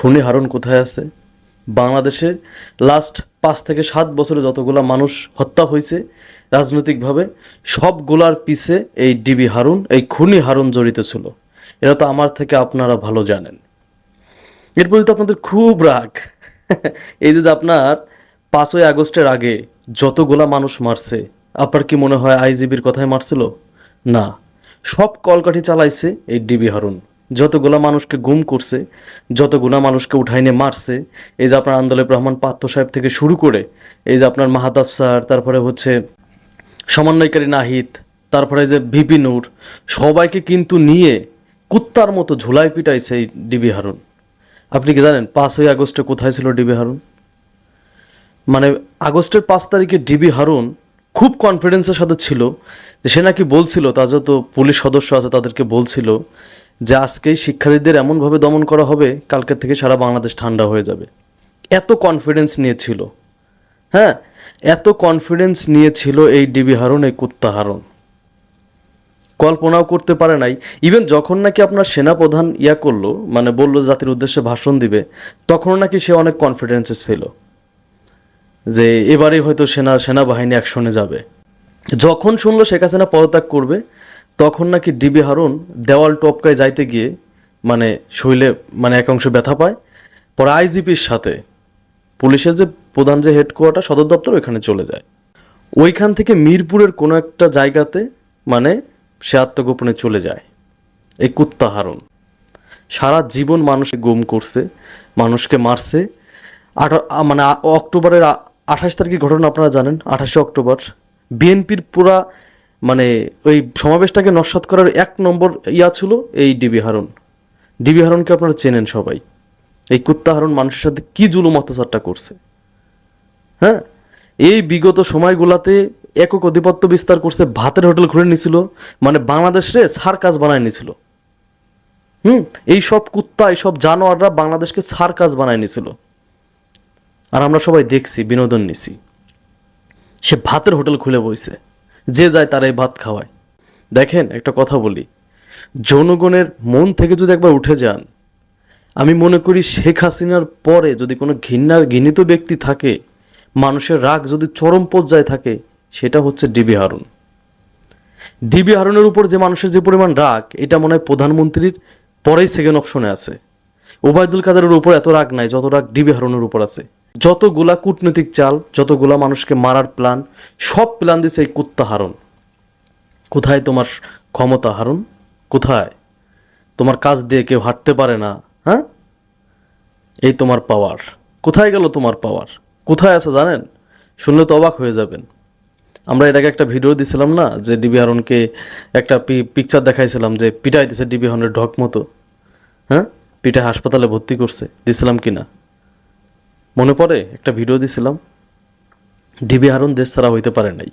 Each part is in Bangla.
খুনি হারুন কোথায় আছে? বাংলাদেশের লাস্ট পাঁচ থেকে সাত বছরে যতগুলা মানুষ হত্যা হয়েছে রাজনৈতিকভাবে সবগুলার পিছে এই ডিবি হারুন, এই খুনি হারুন জড়িত ছিল। এটা তো আমার থেকে আপনারা ভালো জানেন। এরপর তো আপনাদের খুব রাগ, এই যে আপনার পাঁচই আগস্টের আগে যতগুলা মানুষ মারছে, আপনার কি মনে হয় আইজিবির কথায় মারছিল? না। সব কলকাঠি চালাইছে এই ডিবি হারুন। যতগুলা মানুষকে গুম করছে, যতগুলা মানুষকে উঠাই নিয়ে মারছে, এই যে আপনার আন্দোলন রহমান পাত্র সাহেব থেকে শুরু করে, এই যে আপনার মাহাতাব স্যার তারপরে হচ্ছে সমন্বয়কারী নাহিদ, তারপরে যে ভিপি নূর, সবাইকে কিন্তু নিয়ে কুত্তার মতো ঝুলাই পিটাইছে এই ডিবি হারুন। আপনি কি জানেন পাঁচই আগস্টে কোথায় ছিল ডিবি হারুন? মানে আগস্টের পাঁচ তারিখে ডিবি হারুন খুব কনফিডেন্সের সাথে ছিল যে সে নাকি বলছিল তা যত পুলিশ সদস্য আছে তাদেরকে বলছিল যে আজকেই শিক্ষার্থীদের এমনভাবে দমন করা হবে, কালকের থেকে সারা বাংলাদেশ ঠান্ডা হয়ে যাবে। এত কনফিডেন্স নিয়েছিল হ্যাঁ এত কনফিডেন্স নিয়েছিল এই ডিবি হারুন, এই কুত্তা হারুন। কল্পনাও করতে পারে নাই। ইভেন যখন নাকি আপনার সেনাপ্রধান ইয়া করল মানে বলল জাতির উদ্দেশ্যে ভাষণ দিবে, তখন নাকি সে অনেক কনফিডেন্সে ছিল। যে এবারে হয়তো সেনা, সেনাবাহিনী অ্যাকশনে যাবে। যখন শুনলো শেখ হাসিনা পদত্যাগ করবে তখন নাকি ডিবি হারুন দেওয়াল টপকায় যাইতে গিয়ে মানে শৈলে মানে একাংশ ব্যথা পায়। পরে আইজিপির সাথে পুলিশের যে প্রধান যে হেডকোয়ার্টার সদর দপ্তর ওইখানে চলে যায়। ওইখান থেকে মিরপুরের কোনো একটা জায়গাতে মানে সে আত্মগোপনে চলে যায়। এই কুত্তা হারুন। সারা জীবন মানুষকে গুম করছে, মানুষকে মারছে। আঠা মানে অক্টোবরের আঠাশ তারিখের ঘটনা আপনারা জানেন, আঠাশে অক্টোবর। বিএনপির পুরা মানে ওই সমাবেশটাকে নস্বাত করার এক নম্বর ইয়া ছিল এই ডিবি হারুন। ডিবি হারুনকে আপনারা চেনেন সবাই। এই কুত্তা হারুন মানুষের সাথে কি জুলুম অত্যাচারটা করছে? হ্যাঁ? এই বিগত সময়গুলাতে একক আধিপত্য বিস্তার করছে, ভাতের হোটেল খুলে নিছিল মানে বাংলাদেশে সার্কাস বানায় নিছিল। হুম? এই সব কুত্তা, এই সব জানোয়াররা বাংলাদেশকে সার্কাস বানায় নিছিল। আর আমরা সবাই দেখছি, বিনোদন নিছি। সে ভাতের হোটেল খুলে বইছে। যে যায় তারাই ভাত খাওয়ায়। দেখেন, একটা কথা বলি। জনগণের মন থেকে যদি একবার উঠে যান, আমি মনে করি শেখ হাসিনার পরে যদি কোনো ঘৃণার ঘৃণিত ব্যক্তি থাকে, মানুষের রাগ যদি চরম পর্যায়ে থাকে, সেটা হচ্ছে ডিবি হারুন। ডিবি হারুনের উপর যে মানুষের যে পরিমাণ রাগ, এটা মনে হয় প্রধানমন্ত্রীর পরেই সেকেন্ড অপশনে আছে। ওবায়দুল কাদেরের উপর এত রাগ নাই, যত রাগ ডিবি হারুনের উপর আছে। যতগুলা কূটনৈতিক চাল, যতগুলা মানুষকে মারার প্ল্যান, সব প্ল্যান দিছে এই কুত্তা হারুন। কোথায় তোমার ক্ষমতা হারণ কোথায়? তোমার কাজ দিয়ে কেউ হাঁটতে পারে না হ্যাঁ? এই তোমার পাওয়ার কোথায় গেল তোমার পাওয়ার কোথায় আছে জানেন? শুনলে তো অবাক হয়ে যাবেন। আমরা এটাকে একটা ভিডিও দিছিলাম না, যে ডিবি হারুনকে একটা পিকচার দেখাইছিলাম যে পিটাই দিছে ডিবি হারুনের ঢক মতো হ্যাঁ? পিঠে হাসপাতালে ভর্তি করছে, দিছিলাম কি না মনে পড়ে? একটা ভিডিও দিছিলাম। ডিবি হারুন দেশ ছাড়া হইতে পারে নাই।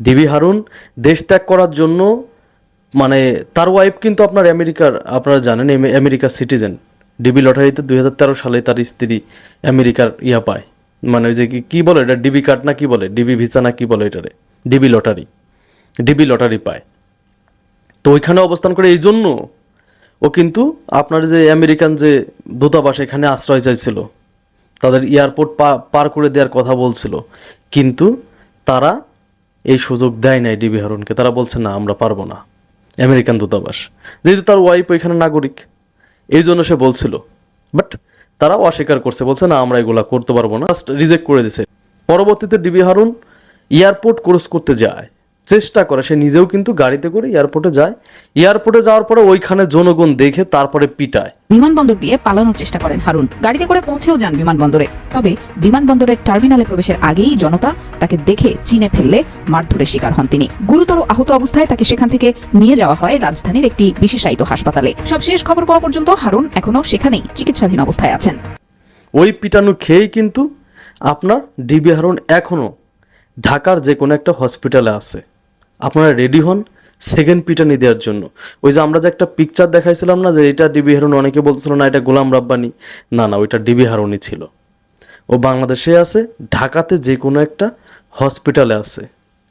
ডিবি হারুন দেশ ত্যাগ করার জন্য মানে তার ওয়াইফ কিন্তু আপনার আমেরিকার, আপনারা জানেন আমেরিকার সিটিজেন ডিবি লটারিতে দুই হাজার তেরো সালে তার স্ত্রী আমেরিকার ইয়া পায়। মানে ওই যে কি বলে এটা? ডিবি কার্ড না কি বলে? ডিবি ভিসা না কি বলে এটারে? DB lottery. ডিবি লটারি পায়। তো ওইখানে অবস্থান করে এই জন্য ও কিন্তু আপনার যে আমেরিকান যে দূতাবাস এখানে আশ্রয় চাইছিল তাদের এয়ারপোর্ট পার করে দেওয়ার কথা বলছিল। কিন্তু তারা এই সুযোগ দেয় নাই ডিবি হারুনকে। তারা বলছে, না, আমরা পারব না। আমেরিকান দূতাবাস। যেহেতু তার ওয়াইফ ওইখানে নাগরিক, এই জন্য সে বলছিল। বাট তারাও অস্বীকার করছে, বলছে, না, আমরা এগুলা করতে পারব না। রিজেক্ট করে দিছে। পরবর্তীতে ডিবি হারুন এয়ারপোর্ট ক্রস করতে যায়। চেষ্টা করে সে নিজেও কিন্তু গাড়িতে করে এয়ারপোর্টে যায়। এয়ারপোর্টে যাওয়ার পরে ওইখানে জনগণ দেখে তারপরে পিটায়। বিমানবন্দর দিয়ে পালানোর চেষ্টা করেন হারুন। গাড়িতে করে পৌঁছেও যান বিমানবন্দরে। তবে বিমানবন্দরের টার্মিনালে প্রবেশের আগেই জনতা তাকে দেখে চিনে ফেললে মারধরের শিকার হন তিনি। গুরুতর আহত অবস্থায় তাকে সেখান থেকে নিয়ে যাওয়া হয় রাজধানীর একটি বিশেষায়িত হাসপাতালে। সবশেষ খবর পাওয়া পর্যন্ত হারুন এখনও সেখানেই চিকিৎসাধীন অবস্থায় আছেন। ওই পিটানো খেয়েই কিন্তু আপনার ডিবি হারুন এখনও ঢাকার যে কোনো একটা হসপিটালে আছে। আপনারা রেডি হন সেকেন্ড পিটানি দেওয়ার জন্য। ওই যে আমরা যে একটা পিকচার দেখাইছিলাম না, যে এটা ডিবি হারুন অনেকে বলছিল না, এটা গোলাম রাব্বানি। না না, ওইটা ডিবি হারুনই ছিল। ও বাংলাদেশে আছে, ঢাকাতে যে কোনো একটা হসপিটালে আছে।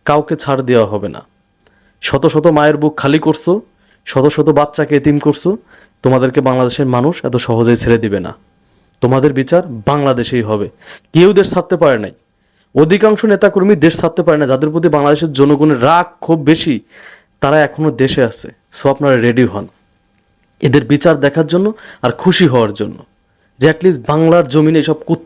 কাউকে ছাড় দেওয়া হবে না। শত শত মায়ের বুক খালি করছ, শত শত বাচ্চাকে এতিম করছ, তোমাদেরকে বাংলাদেশের মানুষ এত সহজেই ছেড়ে দিবে না। তোমাদের বিচার বাংলাদেশেই হবে। কেউ দেশ ছাড়তে পারে নাই। অধিকাংশ নেতাকর্মী দেশ ছাড়তে পারে না, যাদের প্রতি বাংলাদেশের জনগণের রাগ খুব বেশি, তারা এখনও দেশে আছে। সো আপনারা রেডি হন। এদের বিচার দেখার জন্য আর খুশি হওয়ার জন্য। যে অ্যাটলিস্ট বাংলার জমিনে কুত্তা